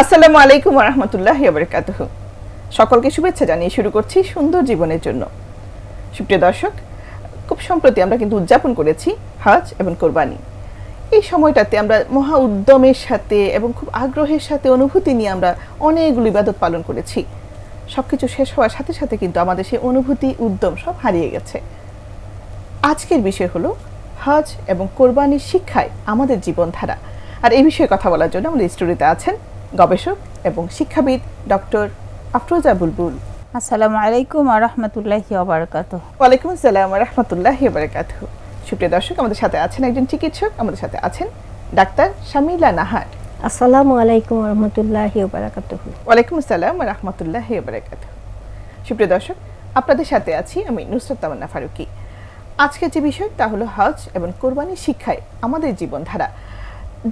আসসালামু আলাইকুম রহমতুল্লাহ বারকাতুহ সকলকে শুভেচ্ছা জানিয়ে শুরু করছি সুন্দর জীবনের জন্য। সুপ্রিয় দর্শক, খুব সম্প্রতি আমরা কিন্তু উদযাপন করেছি হজ এবং কোরবানি। এই সময়টাতে আমরা মহা উদ্যমের সাথে এবং খুব আগ্রহের সাথে অনুভূতি নিয়ে আমরা অনেকগুলো ইবাদত পালন করেছি। সবকিছু শেষ হওয়ার সাথে সাথে কিন্তু আমাদের সেই অনুভূতি, উদ্যম সব হারিয়ে গেছে। আজকের বিষয় হলো হজ এবং কোরবানির শিক্ষায় আমাদের জীবনধারা। আর এই বিষয়ে কথা বলার জন্য আমাদের স্টুডিওতে আছেন গবেষক এবং শিক্ষাবিদ ডক্টর আফরোজা বুলবুল। আসসালামু আলাইকুম আরহামতুল্লাহি ওবারকাত ওয়ালাইকুম আসসালাম রহমতুল্লাহ বারকাত সুপ্রিয় দর্শক আমাদের সাথে আছেন একজন চিকিৎসক আমাদের সাথে আছেন ডাক্তার শামিলা নাহার। আসসালামু আলাইকুম রহমতুল্লাহি বারাকাতুহু। ওয়ালাইকুম আসসালাম রহমতুল্লাহ বারকাত সুপ্রিয় দর্শক আপনাদের সাথে আছি আমি নুসরত তামান্না ফারুকি। আজকের যে বিষয় তা হলো হজ এবং কোরবানির শিক্ষায় আমাদের জীবনধারা।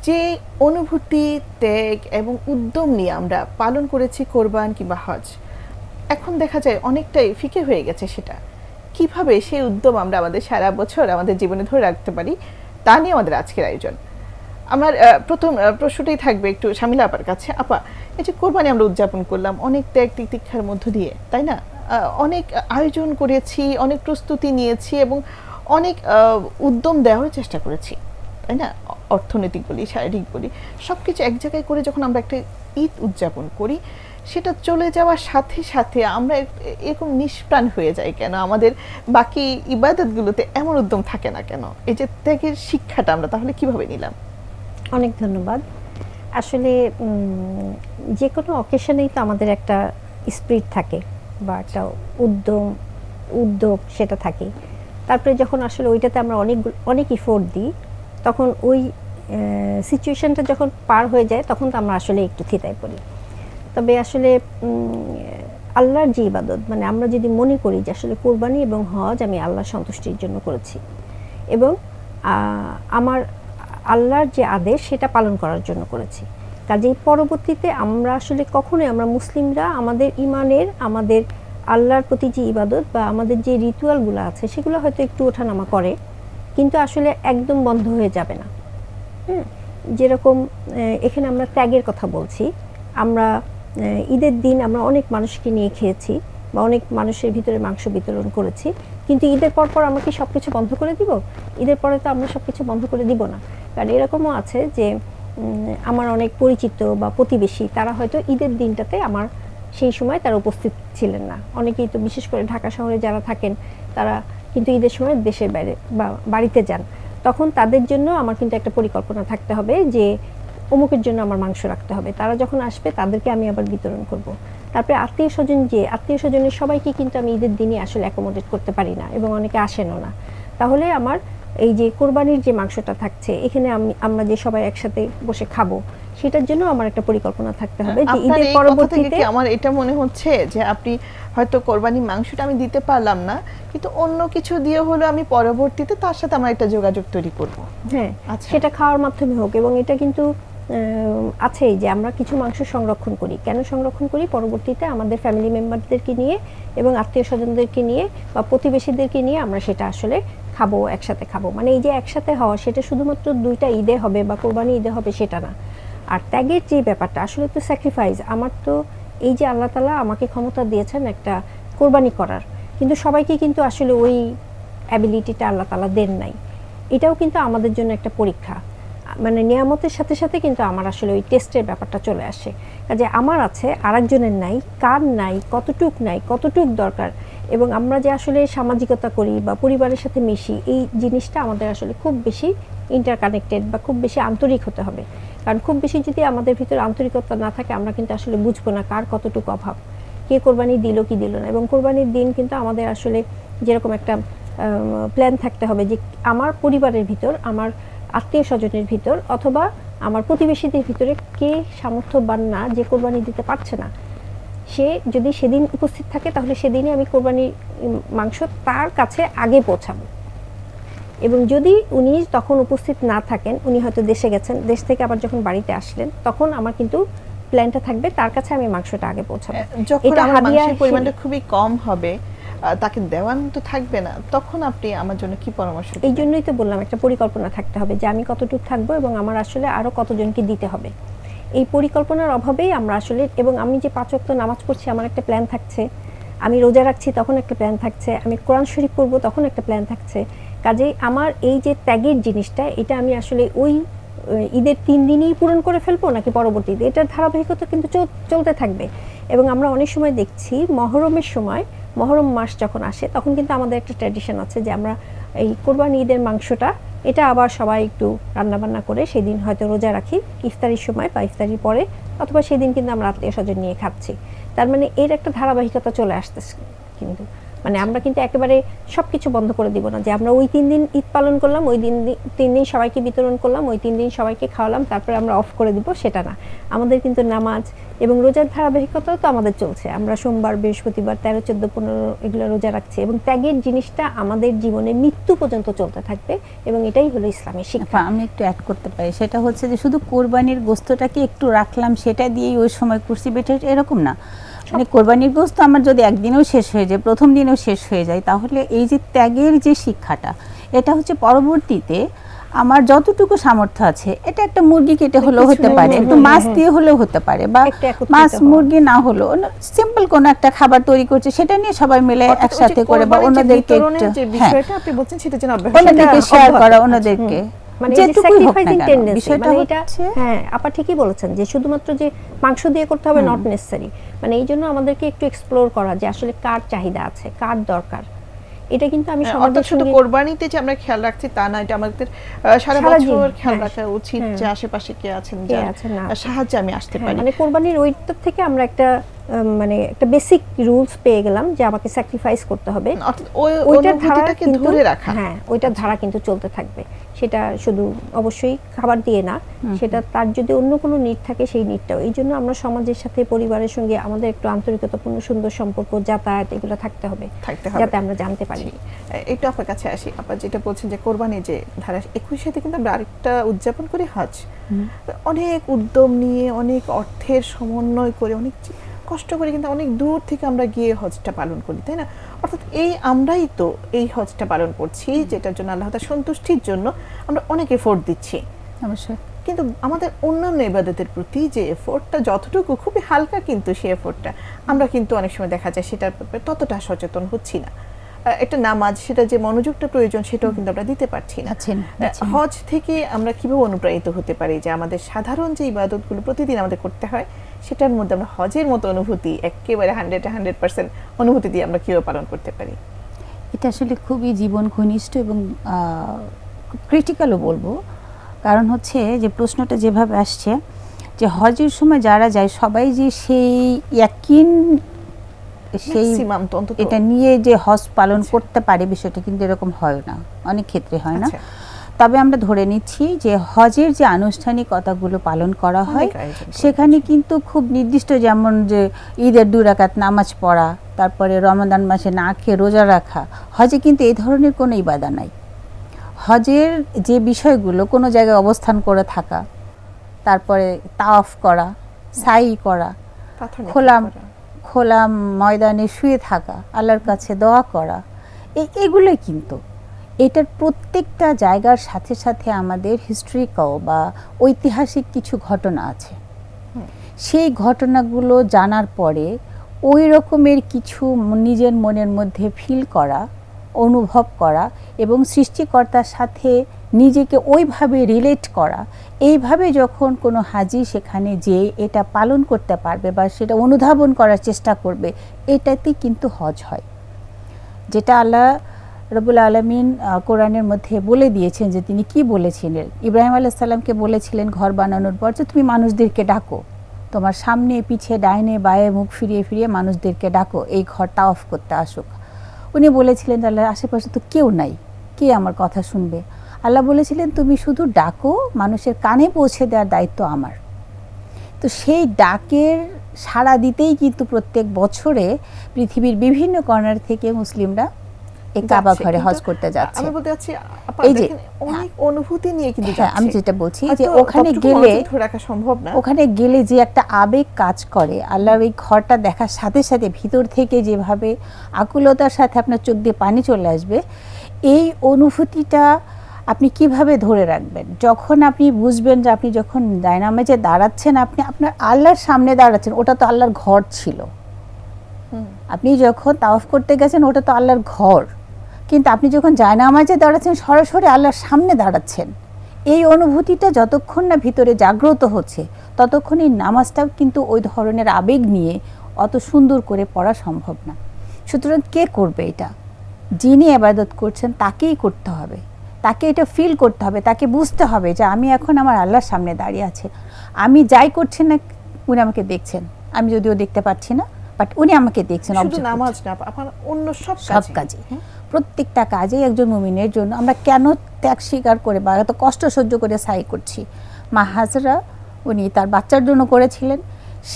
যে অনুভূতি, ত্যাগ এবং উদ্যম নিয়ে আমরা পালন করেছি কোরবান কিংবা হজ, এখন দেখা যায় অনেকটাই ফিকে হয়ে গেছে সেটা। কীভাবে সেই উদ্যম আমরা আমাদের সারা বছর আমাদের জীবনে ধরে রাখতে পারি, তা নিয়ে আমাদের আজকের আয়োজন। আমার প্রথম প্রশ্নটাই থাকবে একটু শামিলা আপার কাছে। আপা, এই যে কোরবানি আমরা উদযাপন করলাম অনেক ত্যাগ তিতিক্ষার মধ্য দিয়ে, তাই না? অনেক আয়োজন করেছি, অনেক প্রস্তুতি নিয়েছি এবং অনেক উদ্যম দেওয়ার চেষ্টা করেছি, তাই না? অর্থনৈতিক বলি শারীরিক বলি সব কিছু এক জায়গায় করে যখন আমরা একটা ঈদ উদযাপন করি, সেটা চলে যাওয়ার সাথে সাথে আমরা এরকম নিষ্প্রাণ হয়ে যাই কেন? আমাদের বাকি ইবাদতগুলোতে এমন উদ্যম থাকে না কেন? এই যে ত্যাগের শিক্ষাটা আমরা তাহলে কীভাবে নিলাম? অনেক ধন্যবাদ। আসলে যে কোনো অকেশনেই তো আমাদের একটা স্পিরিট থাকে বা একটা উদ্যম, উদ্যোগ সেটা থাকে তারপরে যখন আসলে ওইটাতে আমরা অনেক অনেক ইফোর্ট দিই, তখন ওই সিচুয়েশনটা যখন পার হয়ে যায়, তখন তো আমরা আসলে একটু থিতায় পড়ি। তবে আসলে আল্লাহর যে ইবাদত মানে আমরা যদি মনে করি যে আসলে কোরবানি এবং হজ আমি আল্লাহর সন্তুষ্টির জন্য করেছি এবং আমার আল্লাহর যে আদেশ সেটা পালন করার জন্য করেছি। কাজেই পরবর্তীতে আমরা আসলে কখনোই, আমরা মুসলিমরা আমাদের ইমানের, আমাদের আল্লাহর প্রতি যে ইবাদত বা আমাদের যে রিচুয়ালগুলো আছে, সেগুলো হয়তো একটু ওঠানামা করে, কিন্তু আসলে একদম বন্ধ হয়ে যাবে না। যেরকম এখানে আমরা ত্যাগের কথা বলছি। আমরা ঈদের দিন আমরা অনেক মানুষকে নিয়ে খেয়েছি বা অনেক মানুষের ভিতরে মাংস বিতরণ করেছি। কিন্তু ঈদের পর পর আমরা কি সব কিছু বন্ধ করে দিব? ঈদের পরে তো আমরা সব কিছু বন্ধ করে দিব না। কারণ এরকমও আছে যে আমার অনেক পরিচিত বা প্রতিবেশী, তারা হয়তো ঈদের দিনটাতে আমার সেই সময় তারা উপস্থিত ছিলেন না। অনেকেই তো বিশেষ করে ঢাকা শহরে যারা থাকেন, তারা কিন্তু ঈদের সময় দেশের বাইরে বা বাড়িতে যান। তখন তাদের জন্য আমার কিন্তু একটা পরিকল্পনা থাকতে হবে যে অমুকের জন্য আমার মাংস রাখতে হবে। তারা যখন আসবে, তাদেরকে আমি আবার বিতরণ করব। তারপরে আত্মীয় স্বজন যে, আত্মীয় স্বজনের সবাইকে কিন্তু আমি ঈদের দিনই আসলে অ্যাকোমোডেট করতে পারি না এবং অনেকে আসেনও না। তাহলে আমার এই যে কোরবানির যে মাংসটা থাকছে, এখানে আমি, আমরা যে সবাই একসাথে বসে খাব সেটার জন্য আমার একটা পরিকল্পনা থাকতে হবে যে ঈদের পরবর্তীতে আমার এটা মনে হচ্ছে যে আপনি হয়তো কোরবানি মাংসটা আমি দিতে পারলাম না কিন্তু অন্য কিছু দিয়ে হলো আমি পরবর্তীতে তার সাথে আমার একটা যোগাযোগ তৈরি করব। হ্যাঁ আচ্ছা। সেটা খাওয়ার মাধ্যমে হোক এবং এটা কিন্তু আছেই যে আমরা কিছু মাংস সংরক্ষণ করি। কেন সংরক্ষণ করি? পরবর্তীতে আমাদের ফ্যামিলি মেম্বারদেরকে নিয়ে এবং আত্মীয় স্বজনদেরকে নিয়ে বা প্রতিবেশীদেরকে নিয়ে আমরা সেটা আসলে খাব একসাথে খাব। মানে এই যে একসাথে হওয়া সেটা শুধুমাত্র দুইটা ঈদে হবে বা কোরবানি ঈদে হবে সেটা না। আর ত্যাগের যে ব্যাপারটা, আসলে তো স্যাক্রিফাইস আমার তো এই যে আল্লাহ তালা আমাকে ক্ষমতা দিয়েছেন একটা কোরবানি করার, কিন্তু সবাইকে কিন্তু আসলে ওই অ্যাবিলিটিটা আল্লাহ তালা দেন নাই। এটাও কিন্তু আমাদের জন্য একটা পরীক্ষা। মানে নিয়ামতের সাথে সাথে কিন্তু আমার আসলে ওই টেস্টের ব্যাপারটা চলে আসে। কাজে আমার আছে, আরেকজনের নাই, কার নাই, কতটুক নাই, কতটুক দরকার, এবং আমরা যে আসলে সামাজিকতা করি বা পরিবারের সাথে মিশি, এই জিনিসটা আমাদের আসলে খুব বেশি ইন্টারকানেক্টেড বা খুব বেশি আন্তরিক হতে হবে। কারণ খুব বেশি যদি আমাদের ভিতরে আন্তরিকতা না থাকে, আমরা কিন্তু আসলে বুঝব না কার কতটুকু অভাব। কে কোরবানি দিল, কি দিল না। এবং কোরবানির দিন কিন্তু আমাদের আসলে যেরকম একটা প্ল্যান থাকতে হবে যে আমার পরিবারের ভিতর, আমার আত্মীয় স্বজনের ভিতর অথবা আমার প্রতিবেশীদের ভিতরে কে সামর্থ্যবান না যে কোরবানি দিতে পারছে না। সে যদি সেদিন উপস্থিত থাকে, তাহলে সেদিনই আমি কোরবানির মাংস তার কাছে আগে পৌঁছাবো। এবং যদি উনি তখন উপস্থিত না থাকেন উনি হয়তো দেশে গেছেন দেশ থেকে আবার যখন বাড়িতে আসলেন তখন আমার কিন্তু প্ল্যানটা থাকবে তার কাছে আমি মাংসটা আগে পৌঁছাবো। এটা আমার হাদিয়া পরিমাণটা খুবই কম হবে তাকে দেওয়ান তো থাকবে না তখন আপনি আমার জন্য কি পরামর্শ এই জন্যই তো বললাম একটা পরিকল্পনা থাকতে হবে যে আমি কতটুকু থাকব এবং আমার আসলে আরও কতজনকে দিতে হবে। এই পরিকল্পনার অভাবেই আমরা আসলে এবং আমি যে পাঁচ ওয়াক্ত নামাজ পড়ছি আমার একটা প্ল্যান থাকছে। আমি রোজা রাখছি তখন একটা প্ল্যান থাকছে। আমি কোরআন শরীফ পড়ব তখন একটা প্ল্যান থাকছে। কাজেই আমার এই যে ত্যাগের জিনিসটা, এটা আমি আসলে ওই ঈদের তিন দিনই পূরণ করে ফেলব নাকি পরবর্তীতে এটার ধারাবাহিকতা কিন্তু চল- চলতে থাকবে। এবং আমরা অনেক সময় দেখছি মহরমের সময়, মহরম মাস যখন আসে, তখন কিন্তু আমাদের একটা ট্র্যাডিশন আছে যে আমরা এই কোরবানি ঈদের মাংসটা, এটা আবার সবাই একটু রান্নাবান্না করে সেদিন হয়তো রোজা রাখি, ইফতারির সময় বা ইফতারির পরে, অথবা সেদিন কিন্তু আমরা আত্মীয় স্বজন নিয়ে খাচ্ছি। তার মানে এর একটা ধারাবাহিকতা চলে আসতেছে কিন্তু। মানে আমরা কিন্তু একেবারে সব কিছু বন্ধ করে দিব না। যে আমরা ওই তিন দিন ঈদ পালন করলাম, ওই দিন তিন দিন সবাইকে বিতরণ করলাম, ওই তিন দিন সবাইকে খাওয়ালাম, তারপরে আমরা অফ করে দিব, সেটা না। আমাদের কিন্তু নামাজ এবং রোজার ধারাবাহিকতাও তো আমাদের চলছে। আমরা সোমবার, বৃহস্পতিবার, তেরো, চোদ্দ, পনেরো এগুলো রোজা রাখছি এবং ত্যাগের জিনিসটা আমাদের জীবনে মৃত্যু পর্যন্ত চলতে থাকবে এবং এটাই হলো ইসলামের শিক্ষা। আমি একটু অ্যাড করতে পারি। সেটা হচ্ছে যে শুধু কোরবানির গোস্তটাকে একটু রাখলাম, সেটা দিয়েই ওই সময় করছি বেটার এরকম না। মানে কোরবানির গোস্ত আমার যদি একদিনেও শেষ হয়ে যায় প্রথম দিনেও শেষ হয়ে যায় তাহলে এই যে ত্যাগের যে শিক্ষাটা এটা হচ্ছে পরবর্তীতে আমার যতটুকু সামর্থ্য আছে এটা একটা মুরগি কেটে হলেও হতে পারে একটু মাছ দিয়ে হলেও হতে পারে বা মাছ মুরগি না হলেও সিম্পল কোনো একটা খাবার তৈরি করছে সেটা নিয়ে সবাই মিলে একসাথে করে বা অন্যদেরকে একটু হ্যাঁ অন্যদেরকে শেয়ার করা অন্যদেরকে। মানে মানে এটা হ্যাঁ আপা ঠিকই বলেছেন যে শুধুমাত্র যে মাংস দিয়ে করতে হবে নট নেসেসারি মানে এই জন্য আমাদেরকে একটু এক্সপ্লোর করা যে আসলে কার চাহিদা আছে কার দরকার। এটা কিন্তু আমি হ্যাঁ, সমাজের শুধু কোরবানিতে যে আমরা খেয়াল রাখছি তা না এটা আমাদের সারা বছর খেয়াল হ্যাঁ, রাখা উচিত হ্যাঁ। যে আশেপাশে কে আছেন সাহায্যে আমি আসতে হ্যাঁ, পারি। মানে কোরবানির ওই দিক থেকে আমরা একটা মানে একটা বেসিক রুলস পেয়ে গেলাম যে আমাকে স্যাক্রিফাইস করতে হবে। ওইটার কিন্তু ধরে রাখা। হ্যাঁ ওইটার ধারা কিন্তু চলতে থাকবে। সেটা শুধু অবশ্যই খাবার দিয়ে না সেটা তার যদি অন্য কোনো নিট থাকে সেই নিটটাও এই জন্য আমরা সমাজের সাথে পরিবারের সঙ্গে আমাদের একটু আন্তরিকতাপূর্ণ সুন্দর সম্পর্ক যাতায়াত এগুলো থাকতে হবে থাকতে হবে। যাতে আমরা জানতে পারি। একটু আপনার কাছে আসি। আপা যেটা বলছেন যে কোরবানি যে ধারা একুশেতে কিন্তু আমরা আরেকটা উদযাপন করি হজ। অনেক উদ্যম নিয়ে অনেক অর্থের সমন্বয় করে অনেক কষ্ট করে কিন্তু অনেক দূর থেকে আমরা গিয়ে হজটা পালন করি তাই না? অর্থাৎ এই আমরাই তো এই হজটা পালন করছি যেটার জন্য আল্লাহ তার সন্তুষ্টির জন্য আমরা অনেক এফোর্ট দিচ্ছি। অবশ্যই। কিন্তু আমাদের অন্যান্য ইবাদতের প্রতি যে এফোর্টটা যতটুকু খুবই হালকা কিন্তু সেই এফোর্টটা আমরা কিন্তু অনেক সময় দেখা যায় সেটার ব্যাপারে ততটা সচেতন হচ্ছি না। একটা নামাজ সেটা যে মনোযোগটা প্রয়োজন সেটাও কিন্তু আমরা দিতে পারছি না। হজ থেকে আমরা কীভাবে অনুপ্রাণিত হতে পারি? যে আমাদের সাধারণ যে ইবাদতগুলো প্রতিদিন আমাদের করতে হয় সেটার মধ্যে আমরা হজের মতো অনুভূতি একেবারে হান্ড্রেড হান্ড্রেড পার্সেন্ট অনুভূতি দিয়ে আমরা কীভাবে পালন করতে পারি? এটা আসলে খুবই জীবন ঘনিষ্ঠ এবং ক্রিটিক্যালও বলব। কারণ হচ্ছে যে প্রশ্নটা যেভাবে আসছে যে হজের সময় যারা যায় সবাই যে সেই ইয়াকিন সেই এটা নিয়ে যে হজ পালন করতে পারে বিষয়টা কিন্তু এরকম হয় না অনেক ক্ষেত্রে হয় না আচ্ছা। তবে আমরা ধরে নিচ্ছি যে হজের যে আনুষ্ঠানিকতাগুলো পালন করা হয় সেখানে কিন্তু খুব নির্দিষ্ট যেমন যে ঈদের দু রাকাত নামাজ পড়া তারপরে রমাদান মাসে না খেয়ে রোজা রাখা হজে কিন্তু এই ধরনের কোনো ইবাদা নাই হজের যে বিষয়গুলো কোনো জায়গায় অবস্থান করে থাকা তারপরে তাওয়াফ করা সাই করা খোলা করা। খোলা ময়দানে শুয়ে থাকা আল্লাহর কাছে দোয়া করা এই এগুলোই কিন্তু। এটার প্রত্যেকটা জায়গার সাথে সাথে আমাদের হিস্ট্রিক্যাল বা ঐতিহাসিক কিছু ঘটনা আছে। সেই ঘটনাগুলো জানার পরে ওই রকমের কিছু নিজের মনের মধ্যে ফিল করা অনুভব করা এবং সৃষ্টিকর্তার সাথে নিজেকে ওইভাবে রিলেট করা। এইভাবে যখন কোনো হাজি সেখানে যে এটা পালন করতে পারবে বা সেটা অনুধাবন করার চেষ্টা করবে এটাতেই কিন্তু হজ হয়। যেটা আল্লাহ রবুল আলমিন কোরআনের মধ্যে বলে দিয়েছেন যে তিনি কি বলেছিলেন? ইব্রাহিম আলাহ সাল্লামকে বলেছিলেন ঘর বানানোর পর যে, তুমি মানুষদেরকে ডাকো। তোমার সামনে পিছিয়ে ডাইনে, বায়ে, মুখ ফিরিয়ে ফিরিয়ে মানুষদেরকে ডাকো। এই ঘরটা অফ করতে আসুক। উনি বলেছিলেন আল্লাহ আশেপাশে তো কেউ নাই। কে আমার কথা শুনবে? আল্লাহ বলেছিলেন তুমি শুধু ডাকো মানুষের কানে পৌঁছে দেওয়ার দায়িত্ব আমার। তো সেই ডাকের সাড়া দিতেই কিন্তু প্রত্যেক বছরে পৃথিবীর বিভিন্ন কর্নার থেকে মুসলিমরা এই কাবা ঘরে হজ করতে যাচ্ছে। আমি বলতে চাচ্ছি এই যে, অনেক অনুভূতি নিয়ে কিন্তু হ্যাঁ আমি যেটা বলছি যে ওখানে গেলে রাখা সম্ভব না। ওখানে গেলে যে একটা আবেগ কাজ করে আল্লাহর ওই ঘরটা দেখার সাথে সাথে ভিতর থেকে যেভাবে আকুলতার সাথে আপনার চোখ দিয়ে পানি চলে আসবে এই অনুভূতিটা আপনি কীভাবে ধরে রাখবেন? যখন আপনি বুঝবেন যে আপনি যখন ডাইনামেজে দাঁড়াচ্ছেন আপনি আপনার আল্লাহর সামনে দাঁড়াচ্ছেন ওটা তো আল্লাহর ঘর ছিল। আপনি যখন তাওয়াফ করতে গেছেন ওটা তো আল্লাহর ঘর। কিন্তু আপনি যখন জায়নামাজে দাঁড়াচ্ছেন সরাসরি আল্লাহর সামনে দাঁড়াচ্ছেন। এই অনুভূতিটা যতক্ষণ না ভিতরে জাগ্রত হচ্ছে ততক্ষণ এই নামাজটাও কিন্তু ওই ধরনের আবেগ নিয়ে অত সুন্দর করে পড়া সম্ভব না। সুতরাং কে করবে এটা? যিনি আবাদত করছেন তাকেই করতে হবে। তাকে এটা ফিল করতে হবে তাকে বুঝতে হবে যে আমি এখন আমার আল্লাহর সামনে দাঁড়িয়ে আছি। আমি যাই করছি না উনি আমাকে দেখছেন। আমি যদিও দেখতে পাচ্ছি না বাট উনি আমাকে দেখছেন নামাজ না আপনার অন্য সব সব কাজে কাজে প্রত্যেকটা কাজে একজন মুমিনের জন্য। আমরা কেন ত্যাগ স্বীকার করে বা এত কষ্ট সহ্য করে সাই করছি? মা হাজরা উনি তার বাচ্চার জন্য করেছিলেন।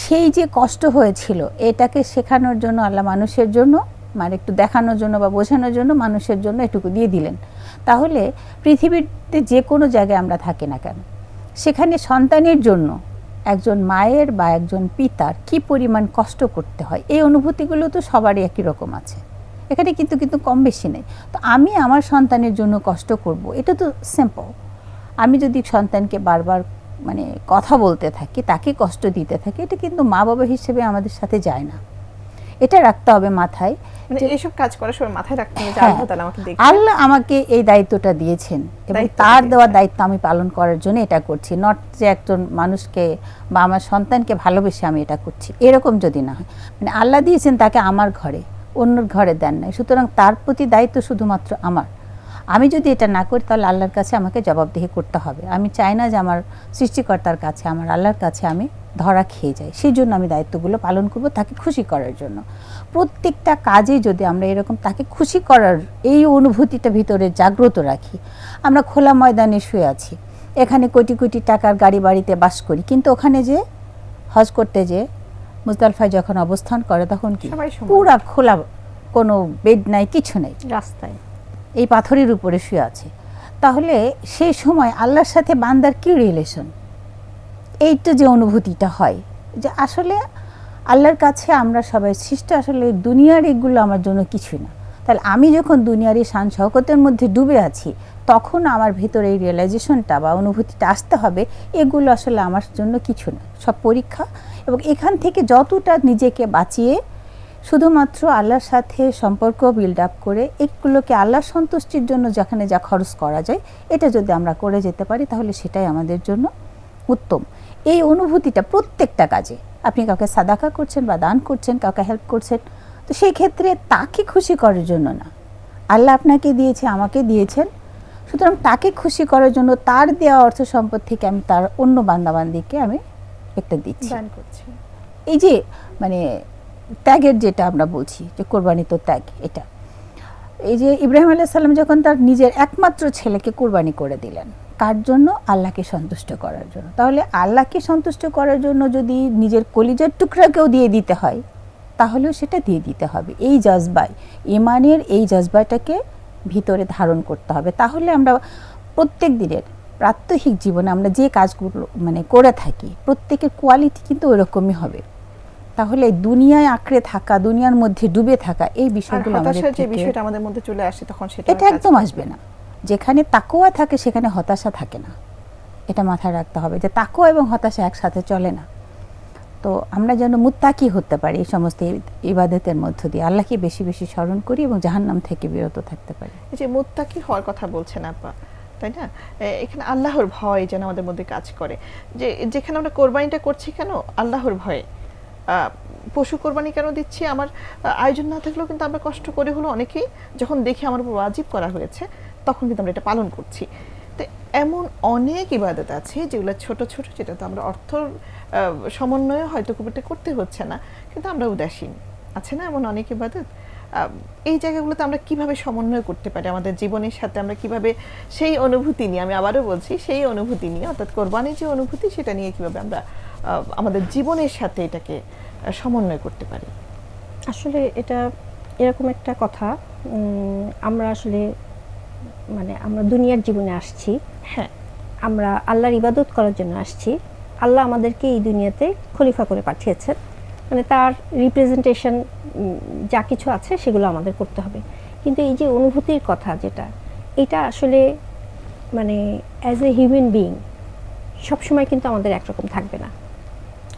সেই যে কষ্ট হয়েছিল এটাকে শেখানোর জন্য আল্লাহ মানুষের জন্য মানে একটু দেখানোর জন্য বা বোঝানোর জন্য মানুষের জন্য এটুকু দিয়ে দিলেন। তাহলে পৃথিবীতে যে কোনো জায়গায় আমরা থাকি না কেন? সেখানে সন্তানের জন্য একজন মায়ের বা একজন পিতার কি পরিমাণ কষ্ট করতে হয়? এই অনুভূতিগুলো তো সবারই একই রকম আছে। এখানে কিন্তু কিন্তু কম বেশি নেই। তো আমি আমার সন্তানের জন্য কষ্ট করব, এটা তো সিম্পল আমি যদি সন্তানকে বারবার মানে কথা বলতে থাকি, তাকে কষ্ট দিতে থাকি, এটা কিন্তু মা বাবা হিসেবে আমাদের সাথে যায় না। এটা রাখতে হবে মাথায় মানে এইসব কাজ করার সময় মাথায় রাখতে হবে যে হ্যাঁ, আল্লাহ তাআলা আমাকে দেখছেন আল্লাহ আমাকে এই দায়িত্বটা দিয়েছেন এবং তার দেওয়া দায়িত্ব আমি পালন করার জন্য এটা করছি। নট যে একজন মানুষকে বা আমার সন্তানকে ভালোবেসে আমি এটা করছি। এরকম যদি না হয়। মানে আল্লাহ দিয়েছেন তাকে আমার ঘরে অন্যর ঘরে দেন নাই। সুতরাং তার প্রতি দায়িত্ব শুধুমাত্র আমার। আমি যদি এটা না করি তাহলে আল্লাহর কাছে আমাকে জবাবদিহি করতে হবে। আমি চাই না যে আমার সৃষ্টিকর্তার কাছে আমার আল্লাহর কাছে আমি ধরা খেয়ে যায়। সেই জন্য আমি দায়িত্বগুলো পালন করব তাকে খুশি করার জন্য। প্রত্যেকটা কাজে যদি আমরা এরকম তাকে খুশি করার এই অনুভূতিটা ভিতরে জাগ্রত রাখি। আমরা খোলা ময়দানে শুয়ে আছি। এখানে কোটি কোটি টাকার গাড়ি বাড়িতে বাস করি। কিন্তু ওখানে যে হজ করতে যে মুজদালফায় যখন অবস্থান করে তখন কি। পুরা খোলা কোনো বেড নাই কিছু নেই। রাস্তায়। এই পাথরের উপরে শুয়ে আছে। তাহলে সেই সময় আল্লাহর সাথে বান্দার কি রিলেশন এইটা যে অনুভূতিটা হয়, যে আসলে আল্লাহর কাছে আমরা সবাই সৃষ্ট, আসলে দুনিয়ার এগুলো আমার জন্য কিছুই না। তাহলে আমি যখন দুনিয়ার এই শান শকতের মধ্যে ডুবে আছি, তখন আমার ভিতরে এই রিয়েলাইজেশনটা বা অনুভূতিটা আসতে হবে, এগুলো আসলে আমার জন্য কিছু না। সব পরীক্ষা এবং এখান থেকে যতটা নিজেকে বাঁচিয়ে শুধুমাত্র আল্লাহর সাথে সম্পর্ক বিল্ড আপ করে, এগুলোকে আল্লাহর সন্তুষ্টির জন্য যেখানে যা খরচ করা যায়, এটা যদি আমরা করে যেতে পারি, তাহলে সেটাই আমাদের জন্য উত্তম। এই অনুভূতিটা প্রত্যেকটা কাজে। আপনি কাউকে সাদাকা করছেন বা দান করছেন কাউকে হেল্প করছেন তো সেই ক্ষেত্রে তাকে খুশি করার জন্য না। আল্লাহ আপনাকে দিয়েছে আমাকে দিয়েছেন। সুতরাং তাকে খুশি করার জন্য তার দেওয়া অর্থ সম্পদ থেকে আমি তার অন্য বান্দাবান্দিকে আমি একটা দিচ্ছি। দান করছি। এই যে মানে ত্যাগের যেটা আমরা বলছি যে কোরবানি তো ত্যাগ এটা। এই যে ইব্রাহিম আলাইহিস সাল্লাম যখন তার নিজের একমাত্র ছেলেকে কোরবানি করে দিলেন কার জন্য? আল্লাহকে সন্তুষ্ট করার জন্য। তাহলে আল্লাহকে সন্তুষ্ট করার জন্য যদি নিজের কলিজার টুকরাকেও দিয়ে দিতে হয় তাহলেও সেটা দিয়ে দিতে হবে। এই জজবায় ইমানের এই জজবাটাকে ভিতরে ধারণ করতে হবে। তাহলে আমরা প্রত্যেক দিনের প্রাত্যহিক জীবনে আমরা যে কাজগুলো মানে করে থাকি প্রত্যেকের কোয়ালিটি কিন্তু ওইরকমই হবে। তাহলে দুনিয়ায় আঁকড়ে থাকা দুনিয়ার মধ্যে ডুবে থাকা এই বিষয়গুলো আমাদের বিষয়টা আমাদের মধ্যে চলে আসে তখন সেটা এটা একদম আসবে না। যেখানে তাকোয়া থাকে, সেখানে হতাশা থাকে না। এটা মাথায় রাখতে হবে যে তাকোয়া এবং হতাশা একসাথে চলে না। তো আমরা যেন মুত্তাকি হতে পারি এই সমস্ত ইবাদতের মধ্য দিয়ে। আল্লাহকে বেশি বেশি স্মরণ করি এবং জাহান্নাম থেকে বিরত থাকতে পারি। যে মুত্তাকি হওয়ার কথা বলছেন আপা, তাই না? এখানে আল্লাহর ভয় যেন আমাদের মধ্যে কাজ করে। যে, যেখানে আমরা কোরবানিটা করছি কেন? আল্লাহর ভয়ে। পশু কোরবানি কেন দিচ্ছি? আমার আয়োজন না থাকলেও কিন্তু আমরা কষ্ট করে হলো অনেকেই যখন দেখি আমার উপর ওয়াজিব করা হয়েছে তখন কিন্তু আমরা এটা পালন করছি। তো এমন অনেক ইবাদত আছে যেগুলো ছোট ছোট, যেটা তো আমরা অর্থ সমন্বয়ে হয়তো খুব একটা করতে হচ্ছে না, কিন্তু আমরা উদাসীন। আছে না এমন অনেক ইবাদত? এই জায়গাগুলোতে আমরা কীভাবে সমন্বয় করতে পারি? আমাদের জীবনের সাথে আমরা কীভাবে সেই অনুভূতি নিয়ে, আমি আবারও বলছি, সেই অনুভূতি নিয়ে, অর্থাৎ কোরবানির যে অনুভূতি, সেটা নিয়ে কীভাবে আমরা আমাদের জীবনের সাথে এটাকে সমন্বয় করতে পারি? আসলে এটা এরকম একটা কথা। আমরা আসলে মানে আমরা দুনিয়ার জীবনে আসছি। হ্যাঁ। আমরা আল্লাহর ইবাদত করার জন্য আসছি। আল্লাহ আমাদেরকে এই দুনিয়াতে খলিফা করে পাঠিয়েছেন। মানে তার রিপ্রেজেন্টেশন যা কিছু আছে সেগুলো আমাদের করতে হবে। কিন্তু এই যে অনুভূতির কথা যেটা এটা আসলে মানে অ্যাজ এ হিউম্যান বিইং সবসময় কিন্তু আমাদের একরকম থাকবে না।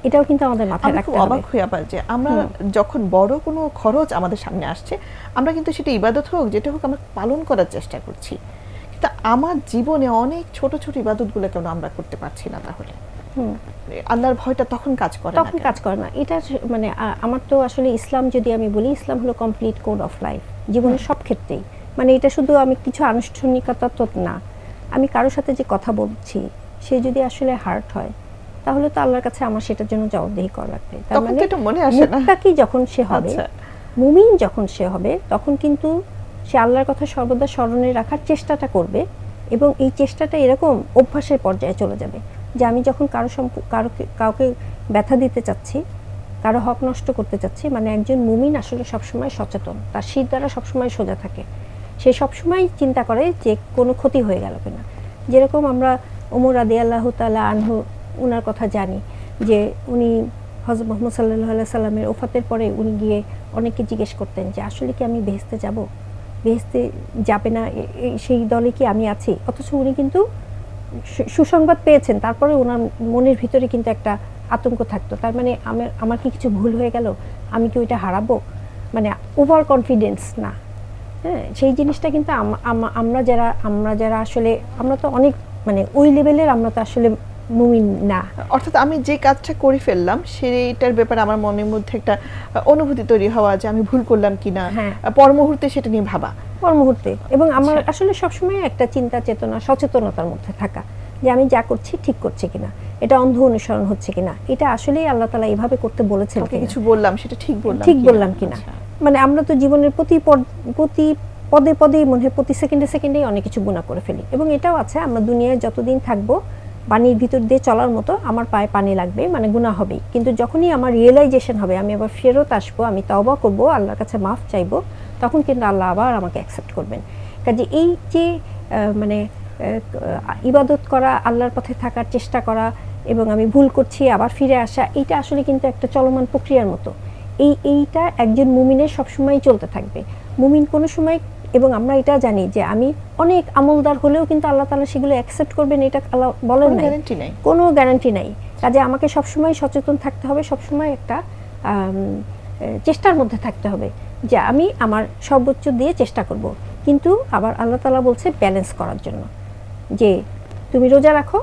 এটাও কিন্তু আমাদের মাথায় রাখতে হবে। অবাক হয়ে আবার যে আমরা যখন বড় কোনো খরচ আমাদের সামনে আসছে আমরা কিন্তু সেটা ইবাদত হোক যেটা হোক আমরা পালন করার চেষ্টা করছি। কিন্তু আমার জীবনে অনেক ছোট ছোট ইবাদতগুলো কেন আমরা করতে পারছি না তাহলে? আল্লাহর ভয়টা তখন কাজ করে না তখন কাজ করে না। এটা মানে আমার তো আসলে ইসলাম যদি আমি বলি ইসলাম হলো কমপ্লিট কোড অফ লাইফ জীবনের সব ক্ষেত্রেই। মানে এটা শুধু আমি কিছু আনুষ্ঠানিকতা তো না। আমি কারোর সাথে যে কথা বলছি সে যদি আসলে হার্ট হয় তাহলে তো আল্লাহর কাছে আমার সেটার জন্য জবাবদিহি করা লাগবে। তার মানে এটা মনে আসে না। মুত্তাকি যখন সে হবে আচ্ছা। মুমিন যখন সে হবে তখন কিন্তু সে আল্লাহর কথা সর্বদা স্মরণে রাখার চেষ্টাটা করবে এবং এই চেষ্টাটা এরকম অভ্যাসের পর্যায়ে চলে যাবে যে আমি যখন কারও কারও কাউকে ব্যথা দিতে চাচ্ছি কারও হক নষ্ট করতে চাচ্ছি মানে একজন মুমিন আসলে সবসময় সচেতন তার শীত দ্বারা সবসময় সোজা থাকে। সে সবসময় চিন্তা করে যে কোনো ক্ষতি হয়ে গেল কিনা। যেরকম আমরা ওমর আদি আল্লাহ তালা আনহু ওনার কথা জানি, যে উনি হজরত মোহাম্মদ সাল্লাহ সাল্লামের ওফাতের পরে উনি গিয়ে অনেকে জিজ্ঞেস করতেন যে, আসলে কি আমি বেহেস্তে যাব? বেহেস্তে যাবে না সেই দলে কি আমি আছি? অথচ উনি কিন্তু সুসংবাদ পেয়েছেন। তারপরে ওনার মনের ভিতরে কিন্তু একটা আতঙ্ক থাকতো। তার মানে আমার আমার কি কিছু ভুল হয়ে গেল? আমি কি ওইটা হারাবো? মানে ওভার কনফিডেন্স না। হ্যাঁ সেই জিনিসটা কিন্তু আম- আম- আমরা যারা আমরা যারা আসলে, আমরা তো অনেক মানে ওই লেভেলের আমরা তো আসলে মুমিন না অর্থাৎ আমি যে কাজটা করে ফেললাম সেইটার ব্যাপারে আমার মনের মধ্যে একটা অনুভূতি তৈরি হওয়া যে আমি ভুল করলাম কিনা হ্যাঁ। পর মুহূর্তে সেটা নিয়ে ভাবা। পর মুহূর্তে এবং আমার আচ্ছা। আসলে সবসময় একটা চিন্তা চেতনা সচেতনতার মধ্যে থাকা যে আমি যা করছি ঠিক করছি কিনা এটা অন্ধ অনুসরণ হচ্ছে কিনা এটা আসলেই আল্লাহ তালা এভাবে করতে বলেছেন কিছু বললাম সেটা ঠিক বললাম ঠিক বললাম কিনা। আচ্ছা। মানে আমরা তো জীবনের প্রতি প্রতি পদে পদে মনে হয় প্রতি সেকেন্ডে সেকেন্ডেই অনেক কিছু গুণা করে ফেলি। এবং এটাও আছে আমরা দুনিয়ায় যতদিন থাকব পানির ভিতর দিয়ে চলার মতো আমার পায়ে পানি লাগবে মানে গুণা হবেই। কিন্তু যখনই আমার রিয়েলাইজেশন হবে, আমি আবার ফেরত আসব, আমি তওবা করব, আল্লাহর কাছে মাফ চাইব, তখন কিন্তু আল্লাহ আবার আমাকে অ্যাকসেপ্ট করবেন। কাজে এই যে মানে ইবাদত করা, আল্লাহর পথে থাকার চেষ্টা করা এবং আমি ভুল করছি, আবার ফিরে আসা, এইটা আসলে কিন্তু একটা চলমান প্রক্রিয়ার মতো। এই, এইটা একজন মুমিনের সবসময় চলতে থাকবে। মুমিন কোনো সময় এবং আমরা এটা জানি যে আমি অনেক আমলদার হলেও কিন্তু আল্লাহ তালা সেগুলো অ্যাকসেপ্ট করবেন এটা আল্লাহ বলেন কোনো নাই। গ্যারান্টি নাই। কোনো গ্যারান্টি নাই। কাজে আমাকে সবসময় সচেতন থাকতে হবে সবসময় একটা চেষ্টার মধ্যে থাকতে হবে যে আমি আমার সর্বোচ্চ দিয়ে চেষ্টা করব। কিন্তু আবার আল্লাহ তালা বলছে ব্যালেন্স করার জন্য। যে তুমি রোজা রাখো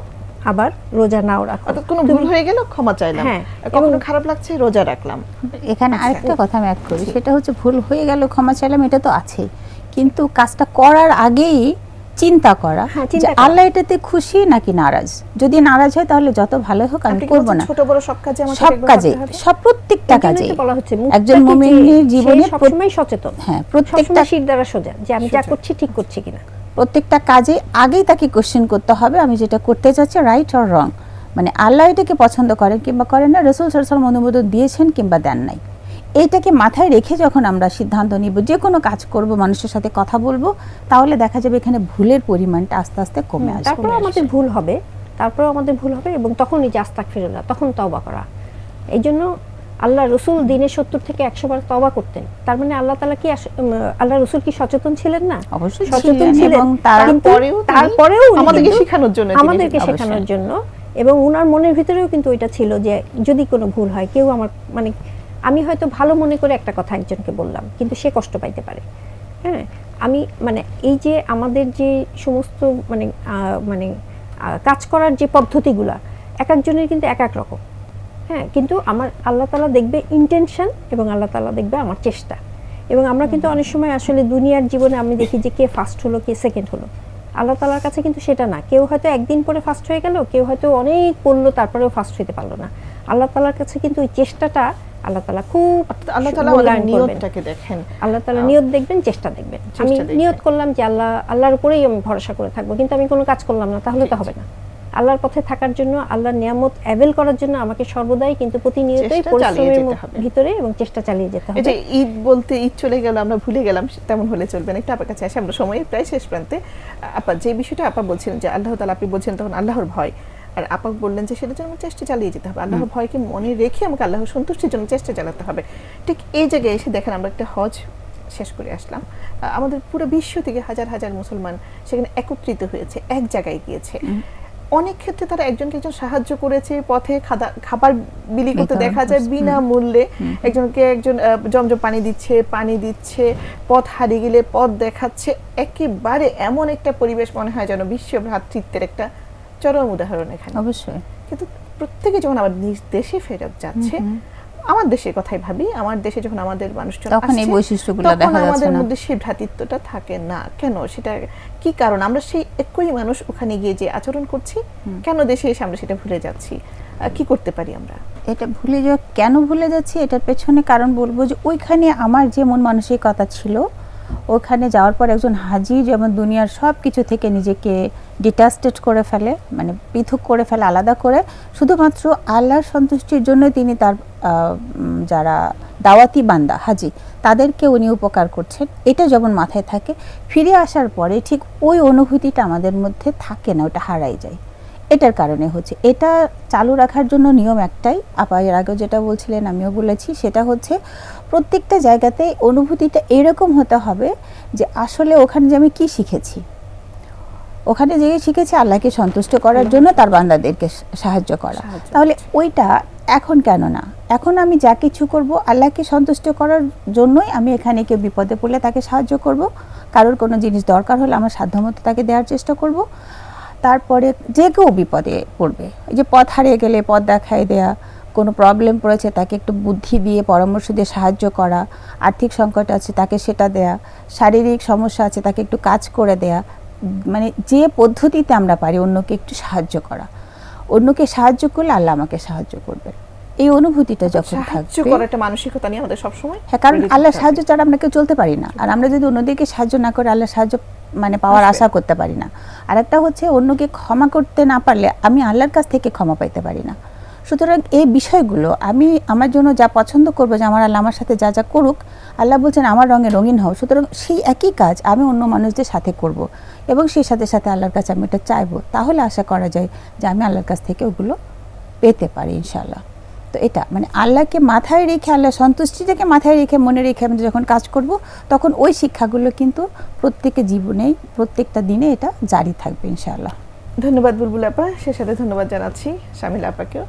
আবার রোজা নাও রাখো। অর্থাৎ কোনো ভুল হয়ে গেল ক্ষমা চাইলাম। হ্যাঁ, কখনো খারাপ লাগছে রোজা রাখলাম। এখানে আচ্ছা। আরেকটা কথা আমি অ্যাড করি সেটা হচ্ছে ভুল হয়ে গেল ক্ষমা চাইলাম এটা তো আছেই। কিন্তু কাজটা করার আগেই চিন্তা করা হ্যাঁ, যে আল্লাহ এটাতে খুশি নাকি নারাজ? যদি নারাজ হয় তাহলে যত ভালো হোক আমি করব না। ছোট বড় সব কাজে আমাকে সব কাজে সব প্রত্যেকটা কাজে একজন মুমিনের জীবনে সবসময় সচেতন। হ্যাঁ প্রত্যেকটা শির দ্বারা সোজা যে আমি যা করছি ঠিক করছি কিনা। প্রত্যেকটা কাজে আগেই তাকে কোশ্চেন করতে হবে আমি যেটা করতে চাচ্ছি রাইট অর রং মানে আল্লাহ এটাকে পছন্দ করেন কিংবা করেন না রসুল সরসাল অনুমোদন দিয়েছেন কিংবা দেন নাই। এইটাকে মাথায় রেখে যখন আমরা সিদ্ধান্ত নিব যে কোনো কাজ করব মানুষের সাথে কথা বলব তাহলে দেখা যাবে এখানে ভুলের পরিমাণটা আস্তে আস্তে কমে আসবে তারপরে আমাদের ভুল হবে তারপরে আমাদের ভুল হবে এবং তখনই যে আস্তাক ফিরুল্লাহ তখন তওবা করা। এই জন্য আল্লাহ রসুল দিনে সত্তর থেকে একশো বার তওবা করতেন। তার মানে আল্লাহ তালা কি আল্লাহ রসুল কি সচেতন ছিলেন না? অবশ্যই সচেতন ছিলেন তারপরেও তারপরেও আমাদেরকে শেখানোর জন্য আমাদেরকে শেখানোর জন্য এবং উনার মনের ভিতরেও কিন্তু ওইটা ছিল যে যদি কোনো ভুল হয় কেউ আমার মানে আমি হয়তো ভালো মনে করে একটা কথা একজনকে বললাম, কিন্তু সে কষ্ট পাইতে পারে। হ্যাঁ? আমি মানে এই যে আমাদের যে সমস্ত মানে মানে কাজ করার যে পদ্ধতিগুলা, এক একজনের কিন্তু এক এক রকম। হ্যাঁ? কিন্তু আমার আল্লাহ তালা দেখবে ইন্টেনশন এবং আল্লাহ তালা দেখবে আমার চেষ্টা। এবং আমরা কিন্তু অনেক সময় আসলে দুনিয়ার জীবনে আমি দেখি যে কে ফার্স্ট হলো, কে সেকেন্ড হলো। আল্লাহ তালার কাছে কিন্তু সেটা না। কেউ হয়তো একদিন পরে ফার্স্ট হয়ে গেল, কেউ হয়তো অনেক পড়ল তারপরেও ফার্স্ট হতে পারল না। আল্লাহ তালার কাছে কিন্তু ওই চেষ্টাটা আল্লাহ তালা খুব আল্লাহ করবেন। নিয়তটাকে দেখেন। আল্লাহ তালা নিয়ত দেখবেন চেষ্টা দেখবেন। আমি নিয়ত করলাম যে আল্লাহ আল্লাহর উপরেই আমি ভরসা করে থাকব কিন্তু আমি কোনো কাজ করলাম না তাহলে তো হবে না। আল্লাহর পথে থাকার জন্য আল্লাহর নিয়ামত অ্যাভেল করার জন্য আমাকে সর্বদাই কিন্তু প্রতিনিয়তই পরিশ্রমের। ভিতরে এবং চেষ্টা চালিয়ে যেতে হবে। ঈদ বলতে ঈদ চলে গেল আমরা ভুলে গেলাম তেমন হলে চলবে না। একটু আপনার কাছে আসে আমরা সময়ের প্রায় শেষ প্রান্তে। আপা যে বিষয়টা আপা বলছিলেন যে আল্লাহ তালা আপনি বলছেন তখন আল্লাহর ভয়। আর আপা বললেন যে সেটার জন্য চেষ্টা চালিয়ে যেতে হবে। আল্লাহর ভয়কে মনে রেখে আমাকে আল্লাহর সন্তুষ্টির জন্য চেষ্টা চালাতে হবে? ঠিক এই জায়গায় এসে দেখেন আমরা একটা হজ শেষ করে আসলাম। আমাদের পুরো বিশ্ব থেকে হাজার হাজার মুসলমান সেখানে একত্রিত হয়েছে এক জায়গায় গিয়েছে। অনেক ক্ষেত্রে তারা একজনকে একজন সাহায্য করেছে পথে খাবার বিলি করতে দেখা যায়। বিনা মূল্যে একজনকে একজন জমজম পানি দিচ্ছে পানি দিচ্ছে পথ হারিয়ে গেলে পথ দেখাচ্ছে। একেবারে এমন একটা পরিবেশ মনে হয় যেন বিশ্ব ভ্রাতৃত্বের একটা চরম উদাহরণ এখানে। অবশ্যই। কিন্তু প্রত্যেকে যখন আমার নিজ দেশে ফেরত যাচ্ছে আমার দেশের কথাই ভাবি আমার দেশে যখন আমাদের মানুষজন তখন এই বৈশিষ্ট্যগুলো দেখা যাচ্ছে আমাদের মধ্যে সেই ভ্রাতৃত্বটা থাকে না। কেন? সেটা কি কারণ? আমরা সেই একই মানুষ ওখানে গিয়ে যে আচরণ করছি কেন দেশে এসে আমরা সেটা ভুলে যাচ্ছি? কি করতে পারি আমরা? এটা ভুলে যাওয়া কেন ভুলে যাচ্ছি? এটার পেছনে কারণ বলব যে ওইখানে আমার যে মন মানসিকতা ছিল ওখানে যাওয়ার পর একজন হাজি যেমন দুনিয়ার সব কিছু থেকে নিজেকে ডিটাস্টেড করে ফেলে মানে পৃথক করে ফেলে, আলাদা করে, শুধুমাত্র আল্লাহর সন্তুষ্টির জন্য তিনি তার যারা দাওয়াতি বান্দা, হাজি, তাদেরকে উনি উপকার করছেন। এটা যেমন মাথায় থাকে, ফিরে আসার পরে ঠিক ওই অনুভূতিটা আমাদের মধ্যে থাকে না, ওটা হারাই যায়। এটার কারণে হচ্ছে। এটা চালু রাখার জন্য নিয়ম একটাই। আপা এর আগেও যেটা বলছিলেন আমিও বলেছি সেটা হচ্ছে প্রত্যেকটা জায়গাতে অনুভূতিটা এরকম হতে হবে যে আসলে ওখানে যে আমি কি শিখেছি। ওখানে যে শিখেছি আল্লাহকে সন্তুষ্ট করার জন্য তার বান্দাদেরকে সাহায্য করা। তাহলে ওইটা এখন কেন না? এখন আমি যা কিছু করব আল্লাহকে সন্তুষ্ট করার জন্যই আমি এখানে কেউ বিপদে পড়লে তাকে সাহায্য করব। কারোর কোনো জিনিস দরকার হলে আমার সাধ্যমতো তাকে দেওয়ার চেষ্টা করব। তারপরে যে কেউ বিপদে পড়বে। এই যে পথ হারিয়ে গেলে পথ দেখায় দেয়া কোনো প্রবলেম পড়েছে তাকে একটু বুদ্ধি দিয়ে পরামর্শ দিয়ে সাহায্য করা আর্থিক সংকট আছে তাকে সেটা দেয়া শারীরিক সমস্যা আছে তাকে একটু কাজ করে দেয়া মানে যে পদ্ধতিতে আমরা পারি অন্যকে একটু সাহায্য করা। অন্যকে সাহায্য করলে আল্লাহ আমাকে সাহায্য করবে এই অনুভূতিটা যখন সাহায্য করার একটা মানসিকতা নিয়ে আমাদের সবসময় হ্যাঁ কারণ আল্লাহর সাহায্য ছাড়া আমরা কেউ চলতে পারি না। আর আমরা যদি অন্যদেরকে সাহায্য না করে আল্লাহ সাহায্য মানে পাওয়ার আশা করতে পারি না। আর একটা হচ্ছে অন্যকে ক্ষমা করতে না পারলে আমি আল্লাহর কাছ থেকে ক্ষমা পাইতে পারি না। সুতরাং এই বিষয়গুলো আমি আমার জন্য যা পছন্দ করব যে আমার আল্লাহ আমার সাথে যা যা করুক আল্লাহ বলছেন আমার রঙে রঙিন হও। সুতরাং সেই একই কাজ আমি অন্য মানুষদের সাথে করব এবং সেই সাথে সাথে আল্লাহর কাছে আমি এটা চাইব। তাহলে আশা করা যায় যে আমি আল্লাহর কাছ থেকে ওগুলো পেতে পারি ইনশাল্লাহ তো এটা মানে আল্লাহকে মাথায় রেখে, আল্লাহ সন্তুষ্টিটাকে মাথায় রেখে, মনে রেখে আমি যখন কাজ করব, তখন ওই শিক্ষাগুলো কিন্তু প্রত্যেকে জীবনেই, প্রত্যেকটা দিনে এটা জারি থাকবে, ইনশাআল্লাহ। ধন্যবাদ বুলবুল আপা, সে সাথে ধন্যবাদ জানাচ্ছি, শামিল আপাকেও।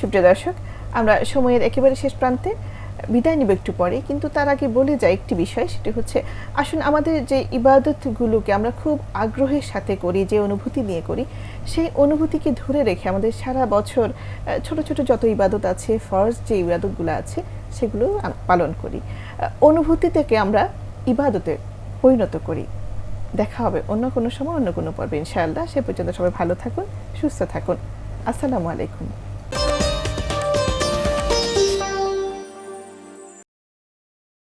সুপ্রিয় দর্শক, আমরা সময়ের একেবারে শেষ প্রান্তে বিদায় নিব একটু পরে, কিন্তু তার আগে বলে যায় একটি বিষয়, সেটি হচ্ছে আসুন আমাদের যে ইবাদতগুলোকে আমরা খুব আগ্রহের সাথে করি, যে অনুভূতি নিয়ে করি, সেই অনুভূতিকে ধরে রেখে আমাদের সারা বছর ছোট ছোট যত ইবাদত আছে, ফরজ যে ইবাদতগুলো আছে, সেগুলো পালন করি। অনুভূতি থেকে আমরা ইবাদতে পরিণত করি। দেখা হবে অন্য কোনো সময়, অন্য কোনো পর্বে ইনশাআল্লাহ। সে পর্যন্ত সবাই ভালো থাকুন, সুস্থ থাকুন। আসসালামু আলাইকুম।